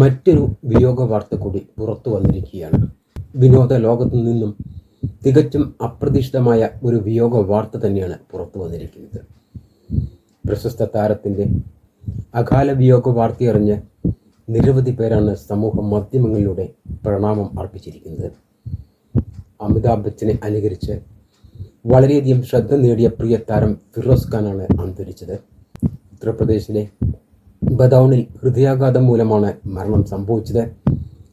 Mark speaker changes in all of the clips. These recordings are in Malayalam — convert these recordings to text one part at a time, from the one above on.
Speaker 1: മറ്റൊരു വിയോഗ വാർത്ത കൂടി പുറത്തു വന്നിരിക്കുകയാണ്. വിനോദ ലോകത്തു നിന്നും തികച്ചും അപ്രതീക്ഷിതമായ ഒരു വിയോഗ വാർത്ത തന്നെയാണ് പുറത്തു വന്നിരിക്കുന്നത്. പ്രശസ്ത താരത്തിന്റെ അകാല വിയോഗ വാർത്തയറിഞ്ഞ് നിരവധി പേരാണ് സമൂഹ മാധ്യമങ്ങളിലൂടെ പ്രണാമം അർപ്പിച്ചിരിക്കുന്നത്. അമിതാഭ് ബച്ചനെ അനുകരിച്ച് വളരെയധികം ശ്രദ്ധ നേടിയ പ്രിയ താരം ഫിറോസ് ഖാനാണ് അന്തരിച്ചത്. ഉത്തർപ്രദേശിലെ ബദൌണിൽ ഹൃദയാഘാതം മൂലമാണ് മരണം സംഭവിച്ചത്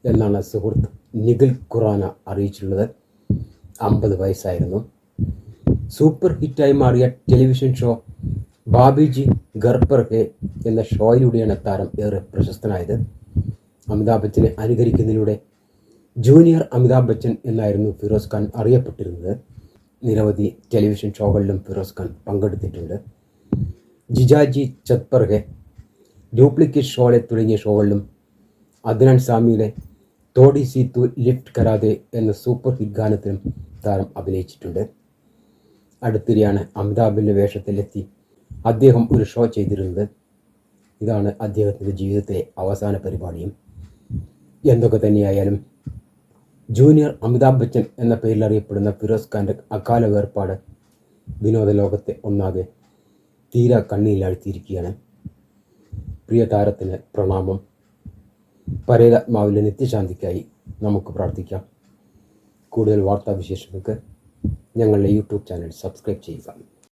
Speaker 1: എന്നാണ് സുഹൃത്ത് നിഖിൽ ഖുറാന അറിയിച്ചിട്ടുള്ളത്. അമ്പത് വയസ്സായിരുന്നു. സൂപ്പർ ഹിറ്റായി മാറിയ ടെലിവിഷൻ ഷോ ബാബിജി ഗർപ്പർ ഹെ എന്ന ഷോയിലൂടെയാണ് താരം ഏറെ പ്രശസ്തനായത്. അമിതാഭ് ബച്ചനെ അനുകരിക്കുന്നതിലൂടെ ജൂനിയർ അമിതാഭ് ബച്ചൻ എന്നായിരുന്നു ഫിറോസ് ഖാൻ അറിയപ്പെട്ടിരുന്നത്. നിരവധി ടെലിവിഷൻ ഷോകളിലും ഫിറോസ് ഖാൻ പങ്കെടുത്തിട്ടുണ്ട്. ജിജാജി ചത്പർ ഹെ ഡ്യൂപ്ലിക്കേറ്റ് ഷോളെ തുടങ്ങിയ ഷോകളിലും അദ്നാൻ സാമിയുടെ തോടി സീത്തു ലിഫ്റ്റ് കരാതെ എന്ന സൂപ്പർ ഹിറ്റ് ഗാനത്തിലും താരം അഭിനയിച്ചിട്ടുണ്ട്. അടുത്തിടെയാണ് അമിതാഭിന്റെ വേഷത്തിലെത്തി അദ്ദേഹം ഒരു ഷോ ചെയ്തിരുന്നത്. ഇതാണ് അദ്ദേഹത്തിന്റെ ജീവിതത്തിലെ അവസാന പരിപാടിയും. എന്തൊക്കെ തന്നെയായാലും ജൂനിയർ അമിതാഭ് ബച്ചൻ എന്ന പേരിൽ അറിയപ്പെടുന്ന ഫിറോസ് ഖാന്റെ അകാല വേർപാട് വിനോദ ലോകത്തെ ഒന്നാകെ തീരാ കണ്ണീരിലാഴ്ത്തിയിരിക്കുകയാണ്. പ്രിയ താരത്തിന് പ്രണാമം. പരേതാത്മാവിലെ നിത്യശാന്തിക്കായി നമുക്ക് പ്രാർത്ഥിക്കാം. കൂടുതൽ വാർത്താവിശേഷങ്ങൾക്ക് ഞങ്ങളുടെ യൂട്യൂബ് ചാനൽ സബ്സ്ക്രൈബ് ചെയ്യുക.